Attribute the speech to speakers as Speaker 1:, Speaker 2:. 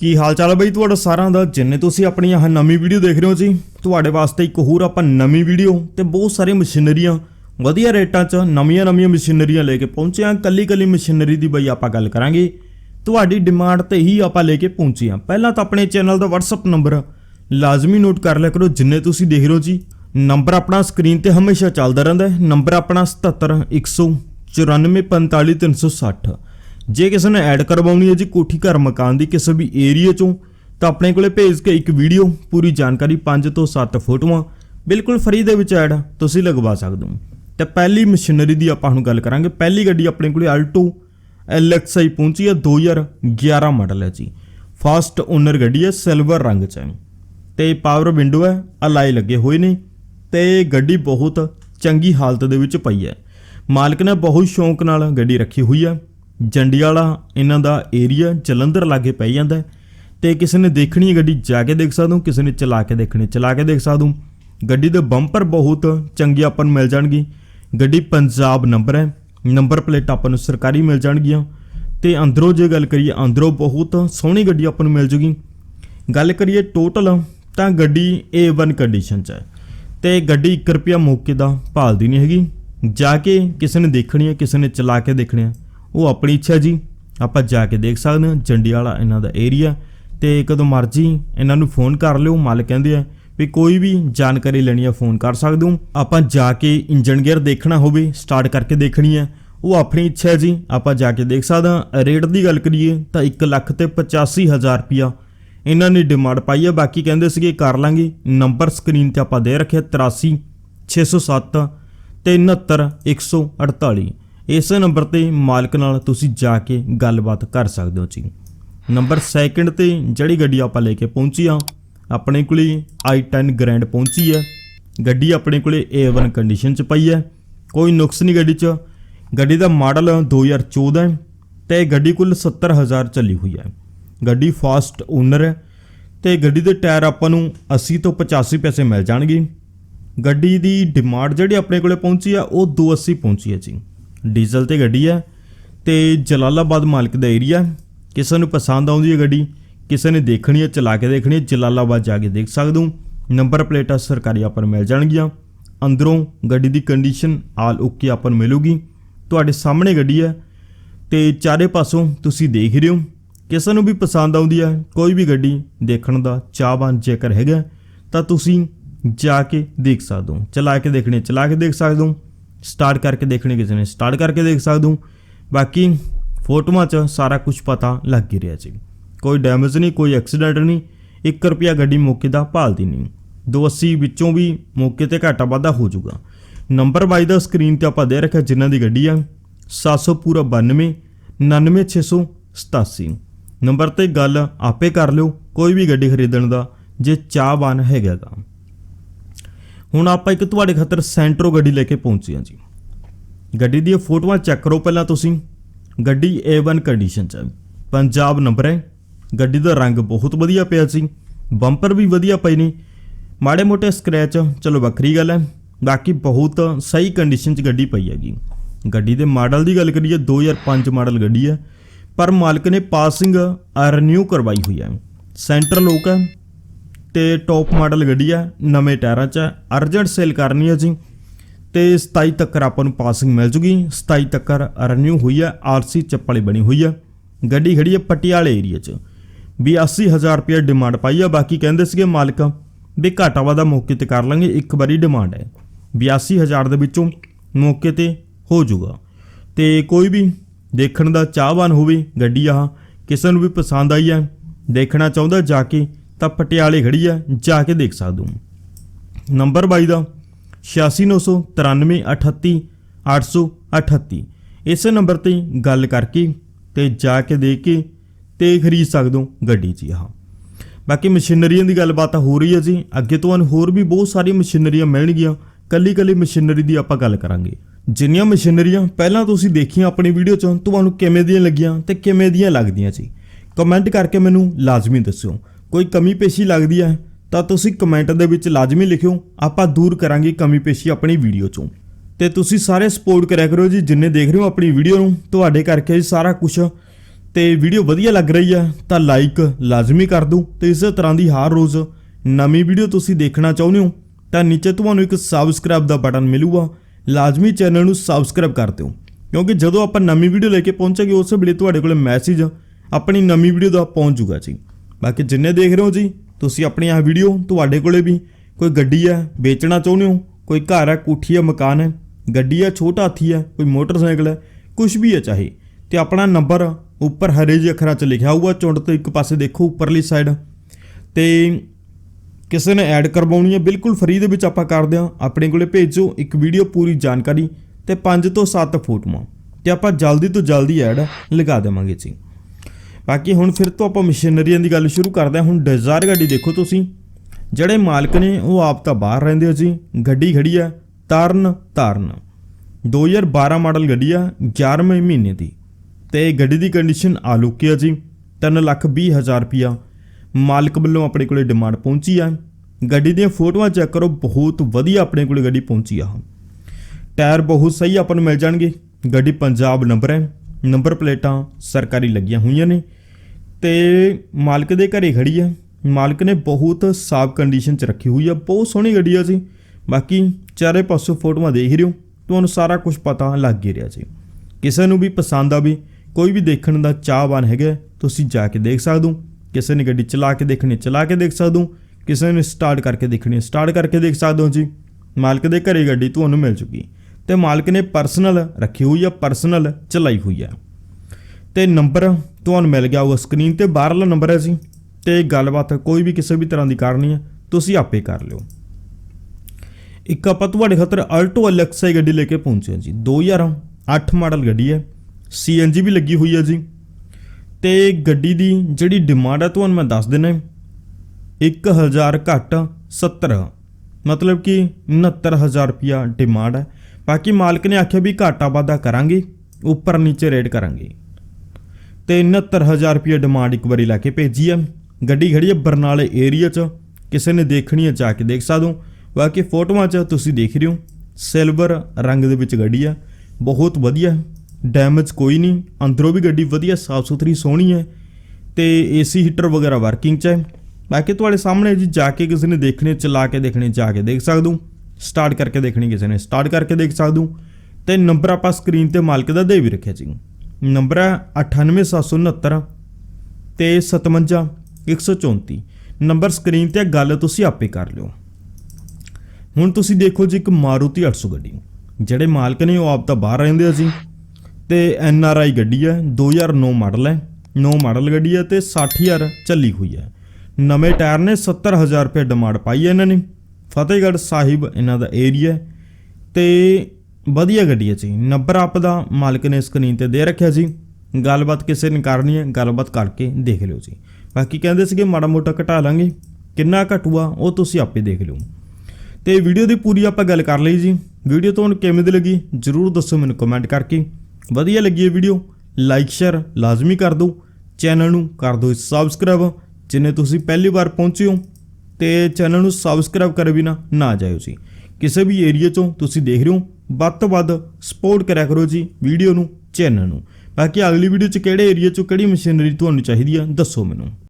Speaker 1: ਕੀ ਹਾਲ ਚਾਲ ਹੈ ਬਈ ਤੁਹਾਡਾ ਸਾਰਿਆਂ ਦਾ? ਜਿੰਨੇ ਤੁਸੀਂ ਆਪਣੀ ਆਹ ਨਵੀਂ ਵੀਡੀਓ ਦੇਖ ਰਹੇ ਹੋ ਜੀ, ਤੁਹਾਡੇ ਵਾਸਤੇ ਇੱਕ ਹੋਰ ਆਪਾਂ ਨਵੀਂ ਵੀਡੀਓ ਤੇ ਬਹੁਤ ਸਾਰੀਆਂ ਮਸ਼ੀਨਰੀਆਂ, ਵਧੀਆ ਰੇਟਾਂ 'ਚ ਨਵੀਆਂ ਨਵੀਆਂ ਮਸ਼ੀਨਰੀਆਂ ਲੈ ਕੇ ਪਹੁੰਚੇ ਹਾਂ। ਕੱਲੀ ਕੱਲੀ ਮਸ਼ੀਨਰੀ ਦੀ ਬਈ ਆਪਾਂ ਗੱਲ ਕਰਾਂਗੇ। ਤੁਹਾਡੀ ਡਿਮਾਂਡ ਤੇ ਹੀ ਆਪਾਂ ਲੈ ਕੇ ਪਹੁੰਚੇ ਹਾਂ। ਪਹਿਲਾਂ ਤਾਂ ਆਪਣੇ ਚੈਨਲ ਦਾ WhatsApp ਨੰਬਰ ਲਾਜ਼ਮੀ ਨੋਟ ਕਰ ਲਿਆ ਕਰੋ, ਜਿੰਨੇ ਤੁਸੀਂ ਦੇਖ ਰਹੇ ਹੋ ਜੀ। ਨੰਬਰ ਆਪਣਾ ਸਕਰੀਨ ਤੇ ਹਮੇਸ਼ਾ ਚੱਲਦਾ ਰਹਿੰਦਾ ਹੈ। ਨੰਬਰ ਆਪਣਾ 7710945360 ਜੇ ਕਿਸੇ ਨੇ ਐਡ ਕਰਵਾਉਣੀ ਹੈ ਜੀ ਕੋਠੀ ਘਰ ਮਕਾਨ ਦੀ ਕਿਸੇ ਵੀ ਏਰੀਆ ਚੋਂ, ਤਾਂ ਆਪਣੇ ਕੋਲੇ ਭੇਜ ਕੇ ਇੱਕ ਵੀਡੀਓ ਪੂਰੀ ਜਾਣਕਾਰੀ 5 ਤੋਂ 7 ਫੋਟੋਆਂ, ਬਿਲਕੁਲ ਫ੍ਰੀ ਦੇ ਵਿੱਚ ਐਡ ਤੁਸੀਂ ਲਗਵਾ ਸਕਦੇ ਹੋ। ਤੇ ਪਹਿਲੀ ਮਸ਼ੀਨਰੀ ਦੀ ਆਪਾਂ ਹੁਣ ਗੱਲ ਕਰਾਂਗੇ। ਪਹਿਲੀ ਗੱਡੀ ਆਪਣੇ ਕੋਲੇ ਆਲਟੋ LXI ਪਹੁੰਚੀ ਹੈ 2011 ਮਾਡਲ ਹੈ ਜੀ। ਫਾਸਟ ਓਨਰ ਗੱਡੀ ਹੈ ਸਿਲਵਰ ਰੰਗ ਚ ਹੈ। ਤੇ ਪਾਵਰ ਵਿੰਡੋ ਹੈ, ਅਲਾਈ ਲੱਗੇ ਹੋਏ ਨੇ। ਤੇ ਗੱਡੀ ਬਹੁਤ ਚੰਗੀ ਹਾਲਤ ਦੇ ਵਿੱਚ ਪਈ ਹੈ। ਮਾਲਕ ਨੇ ਬਹੁਤ ਸ਼ੌਂਕ ਨਾਲ ਗੱਡੀ ਰੱਖੀ ਹੋਈ ਹੈ। ਜੰਡੀ ਵਾਲਾ ਇਹਨਾਂ ਦਾ ਏਰੀਆ ਜਲੰਧਰ ਲਾਗੇ ਪੈ ਜਾਂਦਾ ਹੈ ਤੇ ਕਿਸੇ ਨੇ ਦੇਖਣੀ ਹੈ ਗੱਡੀ, ਜਾ ਕੇ ਦੇਖ ਸਕਦੇ ਕਿਸੇ ਨੇ ਚਲਾ ਕੇ ਦੇਖਣੀ, ਚਲਾ ਕੇ ਦੇਖ ਸਕਦੇ ਗੱਡੀ ਦੇ ਬੰਪਰ ਬਹੁਤ ਚੰਗੇ ਆਪਾਂ ਨੂੰ ਮਿਲ ਜਾਣਗੇ। ਗੱਡੀ ਪੰਜਾਬ ਨੰਬਰ ਹੈ। ਨੰਬਰ ਪਲੇਟ ਆਪਾਂ ਨੂੰ ਸਰਕਾਰੀ ਮਿਲ ਜਾਣਗੀਆਂ। ਤੇ ਅੰਦਰੋਂ ਜੇ ਗੱਲ ਕਰੀਏ, ਅੰਦਰੋਂ ਬਹੁਤ ਸੋਹਣੀ ਗੱਡੀ ਆਪਾਂ ਨੂੰ ਮਿਲ ਜੂਗੀ। ਗੱਲ ਕਰੀਏ ਟੋਟਲ ਤਾਂ ਗੱਡੀ A1 ਕੰਡੀਸ਼ਨ 'ਚ ਹੈ। ਤੇ ਗੱਡੀ 1 ਰੁਪਿਆ ਮੌਕੇ ਦਾ ਭਾਲਦੀ ਨਹੀਂ ਹੈਗੀ। ਜਾ ਕੇ ਕਿਸੇ ਨੇ ਦੇਖਣੀ ਹੈ, ਕਿਸੇ ਨੇ ਚਲਾ ਕੇ ਦੇਖਣੀ ਹੈ। ਉਹ ਆਪਣੀ ਇੱਛਾ ਜੀ। ਆਪਾਂ ਜਾ ਕੇ ਦੇਖ ਸਕਦੇ ਹਾਂ, ਜੰਡਿਆਲਾ ਇਹਨਾਂ ਦਾ ਏਰੀਆ ਤੇ ਕਦੋਂ ਮਰਜ਼ੀ ਇਹਨਾਂ ਨੂੰ ਫੋਨ ਕਰ ਲਿਓ, ਮਾਲਕ ਕਹਿੰਦੇ ਆ ਵੀ ਕੋਈ ਵੀ ਜਾਣਕਾਰੀ ਲੈਣੀ ਹੈ ਫੋਨ ਕਰ ਸਕਦੇ ਹੋ। ਆਪਾਂ ਜਾ ਕੇ ਇੰਜਨ ਗੇਅਰ ਦੇਖਣਾ ਹੋਵੇ ਸਟਾਰਟ ਕਰਕੇ ਦੇਖਣੀ ਹੈ ਉਹ ਆਪਣੀ ਇੱਛਾ ਜੀ, ਆਪਾਂ ਜਾ ਕੇ ਦੇਖ ਸਕਦੇ ਹਾਂ। ਰੇਟ ਦੀ ਗੱਲ ਕਰੀਏ ਤਾਂ 1 ਲੱਖ ਤੇ 85000 ਰੁਪਿਆ ਇਹਨਾਂ ਨੇ ਡਿਮਾਂਡ ਪਾਈ ਹੈ ਬਾਕੀ ਕਹਿੰਦੇ ਸੀਗੇ ਕਰ ਲਾਂਗੇ। ਨੰਬਰ ਸਕਰੀਨ ਤੇ ਆਪਾਂ ਦੇ ਰੱਖਿਆ 83 607 ਤੇ 69 148 ਇਸ ਨੰਬਰ ਤੇ ਮਾਲਕ ਨਾਲ ਤੁਸੀਂ ਜਾ ਕੇ ਗੱਲਬਾਤ ਕਰ ਸਕਦੇ ਹੋ ਜੀ। ਨੰਬਰ ਸੈਕਿੰਡ ਤੇ ਜਿਹੜੀ ਗੱਡੀ ਆਪਾਂ ਲੈ ਕੇ ਪਹੁੰਚੀ ਆ ਆਪਣੇ ਕੋਲੇ i10 ਗ੍ਰੈਂਡ ਪਹੁੰਚੀ ਹੈ। ਗੱਡੀ ਆਪਣੇ ਕੋਲੇ A1 ਕੰਡੀਸ਼ਨ ਚ ਪਈ ਹੈ। ਕੋਈ ਨੁਕਸ ਨਹੀਂ ਗੱਡੀ ਚ। ਗੱਡੀ ਦਾ ਮਾਡਲ 2014 ਹੈ ਤੇ ਗੱਡੀ ਕੁੱਲ 70000 ਚੱਲੀ ਹੋਈ ਹੈ। ਗੱਡੀ ਫਾਸਟ ਓਨਰ ਹੈ ਤੇ ਗੱਡੀ ਦੇ ਟਾਇਰ ਆਪਾਂ ਨੂੰ 80 ਤੋਂ 85 ਪੈਸੇ ਮਿਲ ਜਾਣਗੇ। ਗੱਡੀ ਦੀ ਡਿਮਾਂਡ ਜਿਹੜੀ ਆਪਣੇ ਕੋਲੇ ਪਹੁੰਚੀ ਆ ਉਹ 280 ਪਹੁੰਚੀ ਹੈ ਜੀ। ਡੀਜ਼ਲ ਤੇ ਗੱਡੀ ਹੈ ਤੇ ਜਲਾਲਾਬਾਦ ਮਾਲਕ ਦਾ ਏਰੀਆ ਕਿਸੇ ਨੂੰ ਪਸੰਦ ਆਉਂਦੀ ਹੈ ਗੱਡੀ, ਕਿਸੇ ਨੇ ਦੇਖਣੀ ਹੈ, ਚਲਾ ਕੇ ਦੇਖਣੀ ਹੈ, ਜਲਾਲਾਬਾਦ ਜਾ ਕੇ ਦੇਖ ਸਕਦੇ। ਹੋ ਨੰਬਰ ਪਲੇਟਾਂ ਸਰਕਾਰੀ ਆਪਾਂ ਨੂੰ ਮਿਲ ਜਾਣਗੀਆਂ। ਅੰਦਰੋਂ ਗੱਡੀ ਦੀ ਕੰਡੀਸ਼ਨ ਆਲ ਓਕੇ ਆਪਾਂ ਨੂੰ ਮਿਲੂਗੀ। ਤੁਹਾਡੇ ਸਾਹਮਣੇ ਗੱਡੀ ਹੈ ਤੇ ਚਾਰੇ ਪਾਸੋਂ ਤੁਸੀਂ ਦੇਖ ਰਹੇ ਹੋ। ਕਿਸੇ ਨੂੰ ਵੀ ਪਸੰਦ ਆਉਂਦੀ ਹੈ ਕੋਈ ਵੀ ਗੱਡੀ ਦੇਖਣ ਦਾ ਚਾਹਵਾਨ ਜੇਕਰ ਹੈਗਾ ਤਾਂ ਤੁਸੀਂ ਜਾ ਕੇ ਦੇਖ ਸਕਦੇ। ਹੋ ਚਲਾ ਕੇ ਦੇਖਣੇ ਚਲਾ ਕੇ ਦੇਖ ਸਕਦੇ। ਹੋ ਸਟਾਰਟ ਕਰਕੇ ਦੇਖਣੇ ਕਿਸੇ ਨੇ। ਸਟਾਰਟ ਕਰਕੇ ਦੇਖ ਸਕਦੇ। ਹੋ ਬਾਕੀ ਫੋਟੋਆਂ 'ਚ ਸਾਰਾ ਕੁਝ ਪਤਾ ਲੱਗ ਹੀ ਰਿਹਾ ਜੀ ਕੋਈ ਡੈਮੇਜ ਨਹੀਂ, ਕੋਈ ਐਕਸੀਡੈਂਟ ਨਹੀਂ। 1 ਰੁਪਿਆ ਗੱਡੀ ਮੌਕੇ ਦਾ ਭਾਲਦੀ ਨਹੀਂ। 280 ਵਿੱਚੋਂ ਵੀ ਮੌਕੇ ਤੇ ਘਾਟਾ ਵਾਧਾ ਹੋ ਜਾਊਗਾ। ਨੰਬਰ ਬਾਈ ਦਾ ਸਕਰੀਨ ਤੇ ਆਪਾਂ ਦੇ ਰੱਖਿਆ ਜਿਨ੍ਹਾਂ ਦੀ ਗੱਡੀ ਆ। 700 ਪੂਰਾ 92 99687 ਨੰਬਰ ਤੇ ਗੱਲ ਆਪੇ ਕਰ ਲਿਓ, ਕੋਈ ਵੀ ਗੱਡੀ ਖਰੀਦਣ ਦਾ, ਜੇ ਚਾਹਵਾਨ ਤਾਂ। ਹੁਣ ਆਪਾਂ ਇੱਕ ਤੁਹਾਡੇ ਖਾਤਰ ਸੈਂਟਰੋ ਗੱਡੀ ਲੈ ਕੇ ਪਹੁੰਚੇ ਹਾਂ ਜੀ। ਗੱਡੀ ਦੀਆਂ ਫੋਟੋਆਂ ਚੈੱਕ ਕਰੋ ਪਹਿਲਾਂ ਤੁਸੀਂ। ਗੱਡੀ A1 ਕੰਡੀਸ਼ਨ 'ਚ ਹੈ। ਪੰਜਾਬ ਨੰਬਰ ਹੈ। ਗੱਡੀ ਦਾ ਰੰਗ ਬਹੁਤ ਵਧੀਆ ਪਿਆ ਸੀ। ਬੰਪਰ ਵੀ ਵਧੀਆ ਪਏ ਨੇ ਮਾੜੇ ਮੋਟੇ ਸਕ੍ਰੈਚ ਚਲੋ ਵੱਖਰੀ ਗੱਲ ਹੈ। ਬਾਕੀ ਬਹੁਤ ਸਹੀ ਕੰਡੀਸ਼ਨ 'ਚ ਗੱਡੀ ਪਈ ਹੈਗੀ। ਗੱਡੀ ਦੇ ਮਾਡਲ ਦੀ ਗੱਲ ਕਰੀਏ 2005 ਮਾਡਲ ਗੱਡੀ ਹੈ। ਪਰ ਮਾਲਕ ਨੇ ਪਾਸਿੰਗ ਰਿਨਿਊ ਕਰਵਾਈ ਹੋਈ ਹੈ। ਸੈਂਟਰ ਲੋਕ ਹੈ। ਤੇ ਟੌਪ ਮਾਡਲ ਗੱਡੀ ਆ, ਨਵੇਂ ਟਾਇਰਾਂ 'ਚ ਅਰਜੈਂਟ ਸੇਲ ਕਰਨੀ ਹੈ ਜੀ। ਤੇ 27 ਤੱਕ ਆਪਾਂ ਨੂੰ ਪਾਸਿੰਗ ਮਿਲ ਜੂਗੀ। 27 ਤੱਕ ਰੀਨਿਊ ਹੋਈ ਹੈ ਆਰਸੀ ਚੱਪਲੀ ਬਣੀ ਹੋਈ ਆ। ਗੱਡੀ ਖੜੀ ਹੈ ਪਟਿਆਲੇ ਏਰੀਆ 'ਚ। 82000 ਰੁਪਏ ਡਿਮਾਂਡ ਪਾਈ ਆ। ਬਾਕੀ ਕਹਿੰਦੇ ਸੀਗੇ ਮਾਲਕ, ਵੀ ਘਾਟਾ ਵਾਦਾ ਮੌਕੇ ਤੇ ਕਰ ਲਾਂਗੇ, ਇੱਕ ਵਾਰੀ ਡਿਮਾਂਡ ਹੈ। 82000 ਦੇ ਵਿੱਚੋਂ ਮੌਕੇ ਤੇ ਹੋ ਜਾਊਗਾ ਤੇ ਕੋਈ ਵੀ ਦੇਖਣ ਦਾ ਚਾਹਵਾਨ ਹੋਵੇ ਗੱਡੀ ਆਹ, ਕਿਸੇ ਨੂੰ ਵੀ ਪਸੰਦ ਆਈ ਹੈ ਦੇਖਣਾ ਚਾਹੁੰਦਾ ਜਾ ਕੇ ਤਾਂ ਪਟਿਆਲੇ ਖੜੀ ਆ, ਜਾ ਕੇ ਦੇਖ ਸਕਦੇ ਹੋ। ਨੰਬਰ 22 ਦਾ 8690388838 ਇਸੇ ਨੰਬਰ ਤੇ ਗੱਲ ਕਰਕੇ ਤੇ ਜਾ ਕੇ ਦੇਖ ਕੇ ਤੇ ਖਰੀਦ ਸਕਦੇ ਹੋ ਗੱਡੀ ਜੀ ਆਹ। ਬਾਕੀ ਮਸ਼ੀਨਰੀਆਂ ਦੀ ਗੱਲਬਾਤ ਹੋ ਰਹੀ ਹੈ ਜੀ। ਅੱਗੇ ਤੁਹਾਨੂੰ ਹੋਰ ਵੀ ਬਹੁਤ ਸਾਰੀਆਂ ਮਸ਼ੀਨਰੀਆਂ ਮਿਲਣਗੀਆਂ। ਕੱਲੀ ਕੱਲੀ ਮਸ਼ੀਨਰੀ ਦੀ ਆਪਾਂ ਗੱਲ ਕਰਾਂਗੇ। ਜਿੰਨੀਆਂ ਮਸ਼ੀਨਰੀਆਂ ਪਹਿਲਾਂ ਤੁਸੀਂ ਦੇਖੀਆਂ ਆਪਣੀ ਵੀਡੀਓ 'ਚੋਂ, ਤੁਹਾਨੂੰ ਕਿਵੇਂ ਦੀਆਂ ਲੱਗੀਆਂ ਤੇ ਕਿਵੇਂ ਦੀਆਂ ਲੱਗਦੀਆਂ ਜੀ? ਕਮੈਂਟ ਕਰਕੇ ਮੈਨੂੰ ਲਾਜ਼ਮੀ ਦੱਸਿਓ। ਕੋਈ ਕਮੀ ਪੇਸ਼ੀ ਲੱਗਦੀ ਹੈ, ਤਾਂ ਤੁਸੀਂ ਕਮੈਂਟ ਦੇ ਵਿੱਚ ਲਾਜ਼ਮੀ ਲਿਖਿਓ। ਆਪਾਂ ਦੂਰ ਕਰਾਂਗੇ ਕਮੀ ਪੇਸ਼ੀ ਆਪਣੀ ਵੀਡੀਓ 'ਚੋਂ। ਤੇ ਤੁਸੀਂ ਸਾਰੇ ਸਪੋਰਟ ਕਰਿਆ ਕਰੋ ਜੀ, ਜਿੰਨੇ ਦੇਖ ਰਹੇ ਹੋ ਆਪਣੀ ਵੀਡੀਓ ਨੂੰ, ਤੁਹਾਡੇ ਕਰਕੇ ਜੀ ਸਾਰਾ ਕੁਝ ਤੇ ਵੀਡੀਓ ਵਧੀਆ ਲੱਗ ਰਹੀ ਹੈ, ਤਾਂ ਲਾਈਕ ਲਾਜ਼ਮੀ ਕਰ ਦਿਓ। ਤੇ ਇਸੇ ਤਰ੍ਹਾਂ ਦੀ ਹਰ ਰੋਜ਼ ਨਵੀਂ ਵੀਡੀਓ ਤੁਸੀਂ ਦੇਖਣਾ ਚਾਹੁੰਦੇ ਹੋ, ਤਾਂ ਨੀਚੇ ਤੁਹਾਨੂੰ ਇੱਕ ਸਬਸਕ੍ਰਾਈਬ ਦਾ ਬਟਨ ਮਿਲੂਗਾ। ਲਾਜ਼ਮੀ ਚੈਨਲ ਨੂੰ ਸਬਸਕ੍ਰਾਈਬ ਕਰ ਦਿਓ। ਕਿਉਂਕਿ ਜਦੋਂ ਆਪਾਂ ਨਵੀਂ ਵੀਡੀਓ ਲੈ ਕੇ ਪਹੁੰਚਾਂਗੇ, ਉਸ ਵੇਲੇ ਤੁਹਾਡੇ ਕੋਲ ਮੈਸੇਜ ਆਪਣੀ ਨਵੀਂ ਵੀਡੀਓ ਦਾ ਪਹੁੰਚ ਜੂਗਾ ਜੀ। ਬਾਕੀ ਜਿੰਨੇ ਦੇਖ ਰਹੇ ਹੋ ਜੀ, ਤੁਸੀਂ ਆਪਣੀ ਆਹ ਵੀਡੀਓ ਤੁਹਾਡੇ ਕੋਲੇ ਵੀ। ਕੋਈ ਗੱਡੀ ਹੈ, ਵੇਚਣਾ ਚਾਹੁੰਦੇ ਹੋ, ਕੋਈ ਘਰ ਹੈ, ਕੋਠੀ ਹੈ, ਮਕਾਨ ਹੈ, ਗੱਡੀ ਹੈ, ਛੋਟਾ ਹਾਥੀ ਹੈ, ਕੋਈ ਮੋਟਰਸਾਈਕਲ ਹੈ ਕੁਝ ਵੀ ਹੈ ਚਾਹੇ। ਤੇ ਆਪਣਾ ਨੰਬਰ ਉੱਪਰ ਹਰੇ ਜਿਹੇ ਅੱਖਰਾਂ 'ਚ ਲਿਖਿਆ ਹੋਊਗਾ ਚੁੰਡ ਤੋਂ ਇੱਕ ਪਾਸੇ ਦੇਖੋ ਉੱਪਰਲੀ ਸਾਈਡ ਤੇ ਕਿਸੇ ਨੇ ਐਡ ਕਰਵਾਉਣੀ ਹੈ, ਬਿਲਕੁਲ ਫ੍ਰੀ ਦੇ ਵਿੱਚ ਆਪਾਂ ਕਰਦੇ ਹਾਂ। ਆਪਣੇ ਕੋਲੇ ਭੇਜੋ ਇੱਕ ਵੀਡੀਓ ਪੂਰੀ ਜਾਣਕਾਰੀ ਤੇ 5 ਤੋਂ 7 ਫੋਟੋਆਂ। ਤੇ ਆਪਾਂ ਜਲਦੀ ਤੋਂ ਜਲਦੀ ਐਡ ਲਗਾ ਦੇਵਾਂਗੇ ਜੀ। ਬਾਕੀ ਹੁਣ ਫਿਰ ਤੋਂ ਆਪਾਂ ਮਸ਼ੀਨਰੀਆਂ ਦੀ ਗੱਲ ਸ਼ੁਰੂ ਕਰਦੇ ਹਾਂ। ਹੁਣ ਡਿਜ਼ਾਇਰ ਗੱਡੀ ਦੇਖੋ ਤੁਸੀਂ। ਜਿਹੜੇ ਮਾਲਕ ਨੇ, ਉਹ ਆਪ ਤਾਂ ਬਾਹਰ ਰਹਿੰਦੇ ਹੋ ਜੀ। ਗੱਡੀ ਖੜੀ ਆ, ਤਰਨ, ਤਾਰਨ। 2012 ਮਾਡਲ ਗੱਡੀ ਆ 11ਵੇਂ ਮਹੀਨੇ ਦੀ। ਤੇ ਗੱਡੀ ਦੀ ਕੰਡੀਸ਼ਨ ਆਲੂਕੀ ਆ ਜੀ। 3 ਲੱਖ 20 ਹਜ਼ਾਰ ਰੁਪਿਆ ਮਾਲਕ ਵੱਲੋਂ ਆਪਣੇ ਕੋਲੇ ਡਿਮਾਂਡ ਪਹੁੰਚੀ ਆ। ਗੱਡੀ ਦੀਆਂ ਫੋਟੋਆਂ ਚੈੱਕ ਕਰੋ, ਬਹੁਤ ਵਧੀਆ ਆਪਣੇ ਕੋਲੇ ਗੱਡੀ ਪਹੁੰਚੀ ਆ। ਟਾਇਰ ਬਹੁਤ ਸਹੀ ਆਪਾਂ ਨੂੰ ਮਿਲ ਜਾਣਗੇ। ਗੱਡੀ ਪੰਜਾਬ ਨੰਬਰ ਹੈ। ਨੰਬਰ ਪਲੇਟਾਂ ਸਰਕਾਰੀ ਲੱਗੀਆਂ ਹੋਈਆਂ ਨੇ ਤੇ ਮਾਲਕ ਦੇ ਘਰੇ ਖੜੀ ਆ। ਮਾਲਕ ਨੇ ਬਹੁਤ ਸਾਫ਼ ਕੰਡੀਸ਼ਨ ਚ ਰੱਖੀ ਹੋਈ ਆ। ਬਹੁਤ ਸੋਹਣੀ ਗੱਡੀ ਆ ਜੀ। ਬਾਕੀ ਚਾਰੇ ਪਾਸੋਂ ਫੋਟੋਆਂ ਦੇਖ ਰਹੇ ਹੋ। ਤੁਹਾਨੂੰ ਸਾਰਾ ਕੁਝ ਪਤਾ ਲੱਗ ਹੀ ਰਿਹਾ ਜੀ। ਕਿਸੇ ਨੂੰ ਵੀ ਪਸੰਦ ਆਵੇ, ਕੋਈ ਵੀ ਦੇਖਣ ਦਾ ਚਾਹਵਾਨ ਹੈਗਾ, ਤੁਸੀਂ ਜਾ ਕੇ ਦੇਖ ਸਕਦੇ ਹੋ। ਕਿਸੇ ਨੇ ਗੱਡੀ ਚਲਾ ਕੇ ਦੇਖਣੀ, ਚਲਾ ਕੇ ਦੇਖ ਸਕਦੇ ਹੋ। ਕਿਸੇ ਨੇ ਸਟਾਰਟ ਕਰਕੇ ਦੇਖਣੀ ਸਟਾਰਟ ਕਰਕੇ ਦੇਖ ਸਕਦੇ ਹੋ ਜੀ। ਮਾਲਕ ਦੇ ਘਰੇ ਗੱਡੀ ਤੁਹਾਨੂੰ ਮਿਲ ਚੁੱਕੀ ਤੇ ਮਾਲਕ ਨੇ ਪਰਸਨਲ ਰੱਖੀ ਹੋਈ ਆ ਪਰਸਨਲ ਚਲਾਈ ਹੋਈ ਆ ਤੇ ਨੰਬਰ ਤੁਹਾਨੂੰ ਮਿਲ ਗਿਆ ਉਹ ਸਕਰੀਨ ਤੇ, ਬਾਹਰਲਾ ਨੰਬਰ ਹੈ ਜੀ। ਤੇ ਗੱਲਬਾਤ ਕੋਈ ਵੀ ਕਿਸੇ ਵੀ ਤਰ੍ਹਾਂ ਦੀ ਕਰਨੀ ਹੈ, ਤੁਸੀਂ ਆਪੇ ਕਰ ਲਿਓ। ਇੱਕ ਆਪਾਂ ਤੁਹਾਡੇ ਖਾਤਰ ਅਲਟੋ ਐਲਐਕਸਆਈ ਗੱਡੀ ਲੈ ਕੇ ਪਹੁੰਚੇ ਹਾਂ ਜੀ। 2008 ਮਾਡਲ ਗੱਡੀ ਹੈ। ਸੀਐਨਜੀ ਵੀ ਲੱਗੀ ਹੋਈ ਹੈ ਜੀ। ਤੇ ਗੱਡੀ ਦੀ ਜਿਹੜੀ ਡਿਮਾਂਡ ਹੈ ਤੁਹਾਨੂੰ ਮੈਂ ਦੱਸ ਦਿੰਦਾ 1000 ਘੱਟ 70 ਮਤਲਬ ਕਿ 69000 ਰੁਪਿਆ ਡਿਮਾਂਡ ਹੈ। ਬਾਕੀ ਮਾਲਕ ਨੇ ਆਖਿਆ ਵੀ ਘਾਟਾ ਵਾਧਾ ਕਰਾਂਗੇ, ਉੱਪਰ ਨੀਚੇ ਰੇਟ ਕਰਾਂਗੇ। ਤੇ 69000 ਰੁਪਏ ਡਿਮਾਂਡ ਇੱਕ ਵਾਰੀ ਲਾ ਕੇ ਭੇਜੀ ਆ। ਗੱਡੀ ਖੜੀ ਹੈ ਬਰਨਾਲੇ ਏਰੀਆ 'ਚ, ਕਿਸੇ ਨੇ ਦੇਖਣੀ ਹੈ ਜਾ ਕੇ ਦੇਖ ਸਕਦੇ ਹੋ ਬਾਕੀ ਫੋਟੋਆਂ 'ਚ ਤੁਸੀਂ ਦੇਖ ਰਹੇ ਹੋ, ਸਿਲਵਰ ਰੰਗ ਦੇ ਵਿੱਚ ਗੱਡੀ ਆ, ਬਹੁਤ ਵਧੀਆ। ਡੈਮੇਜ ਕੋਈ ਨਹੀਂ, ਅੰਦਰੋਂ ਵੀ ਗੱਡੀ ਵਧੀਆ ਸਾਫ਼ ਸੁਥਰੀ ਸੋਹਣੀ ਹੈ ਤੇ ਏਸੀ ਹੀਟਰ ਵਗੈਰਾ ਵਰਕਿੰਗ 'ਚ ਹੈ ਬਾਕੀ ਤੁਹਾਡੇ ਸਾਹਮਣੇ ਜੀ ਜਾ ਕੇ ਕਿਸੇ ਨੇ ਦੇਖਣੇ, ਚਲਾ ਕੇ ਦੇਖਣੇ, ਜਾ ਕੇ ਦੇਖ ਸਕਦੇ। ਹੋ ਸਟਾਰਟ ਕਰਕੇ ਦੇਖਣੀ ਕਿਸੇ ਨੇ। ਸਟਾਰਟ ਕਰਕੇ ਦੇਖ ਸਕਦੇ। ਹੋ ਤੇ ਨੰਬਰ ਆਪਾਂ ਸਕਰੀਨ ਤੇ ਮਾਲਕ ਦਾ ਦੇ ਵੀ ਰੱਖਿਆ ਜੀ ਨੰਬਰ ਹੈ 98769 ਤੇ 57134 ਨੰਬਰ ਸਕਰੀਨ ਤੇ ਗੱਲ ਤੁਸੀਂ ਆਪੇ ਕਰ ਲਿਓ। ਹੁਣ ਤੁਸੀਂ ਦੇਖੋ ਜੀ ਇੱਕ ਮਾਰੂਤੀ 800 ਗੱਡੀ। ਜਿਹੜੇ ਮਾਲਕ ਨੇ ਉਹ ਆਪ ਤਾਂ ਬਾਹਰ ਰਹਿੰਦੇ ਆ ਜੀ। ਤੇ ਐਨ ਆਰ ਆਈ ਗੱਡੀ ਹੈ 2009 ਮਾਡਲ ਹੈ। 9 ਮਾਡਲ ਗੱਡੀ ਹੈ ਤੇ 60000 ਚੱਲੀ ਹੋਈ ਹੈ। ਨਵੇਂ ਟਾਇਰ ਨੇ 70000 ਰੁਪਏ ਡਿਮਾਂਡ ਪਾਈ ਹੈ ਇਹਨਾਂ ਨੇ। ਫਤਿਹਗੜ੍ਹ ਸਾਹਿਬ ਇਹਨਾਂ ਦਾ ਏਰੀਆ ਤੇ ਵਧੀਆ ਗੱਡੀ ਹੈ ਜੀ। ਨੰਬਰ ਆਪ ਦਾ ਮਾਲਕ ਨੇ ਸਕਰੀਨ ਤੇ ਦੇ ਰੱਖਿਆ ਜੀ। ਗੱਲਬਾਤ ਕਿਸੇ ਨੇ ਕਰਨੀ ਹੈ, ਗੱਲਬਾਤ ਕਰਕੇ ਦੇਖ ਲਿਓ ਜੀ। ਬਾਕੀ ਕਹਿੰਦੇ ਸੀਗੇ ਮਾੜਾ ਮੋਟਾ ਘਟਾ ਲਾਂਗੇ। ਕਿੰਨਾ ਘਟੂਆ, ਉਹ ਤੁਸੀਂ ਆਪੇ ਦੇਖ ਲਿਓ। ਤੇ ਵੀਡੀਓ ਦੀ ਪੂਰੀ ਆਪਾਂ ਗੱਲ ਕਰ ਲਈ ਜੀ। ਵੀਡੀਓ ਤੁਹਾਨੂੰ ਕਿਵੇਂ ਦੀ ਲੱਗੀ, ਜਰੂਰ ਦੱਸੋ ਮੈਨੂੰ ਕਮੈਂਟ ਕਰਕੇ। ਵਧੀਆ ਲੱਗੀ ਇਹ ਵੀਡੀਓ ਲਾਈਕ ਸ਼ੇਅਰ ਲਾਜ਼ਮੀ ਕਰ ਦਿਓ। ਚੈਨਲ ਨੂੰ ਕਰ ਦਿਓ ਸਬਸਕ੍ਰਾਈਬ ਜਿੰਨੇ ਤੁਸੀਂ ਪਹਿਲੀ ਵਾਰ ਪਹੁੰਚੇ ਹੋ। ਤੇ ਚੈਨਲ ਨੂੰ ਸਬਸਕ੍ਰਾਈਬ ਕਰੇ ਬਿਨਾ ਨਾ ਜਾਇਓ ਜੀ। ਕਿਸੇ ਵੀ ਏਰੀਆ ਚੋਂ ਤੁਸੀਂ ਦੇਖ ਰਹੇ ਹੋ, ਵੱਧ ਤੋਂ ਵੱਧ ਸਪੋਰਟ ਕਰਿਆ ਕਰੋ ਜੀ ਵੀਡੀਓ ਨੂੰ ਚੈਨਲ ਨੂੰ। ਬਾਕੀ ਅਗਲੀ ਵੀਡੀਓ ਚ ਕਿਹੜੇ ਏਰੀਆ ਚੋਂ ਕਿਹੜੀ ਮਸ਼ੀਨਰੀ ਤੁਹਾਨੂੰ ਚਾਹੀਦੀ ਆ, ਦੱਸੋ ਮੈਨੂੰ।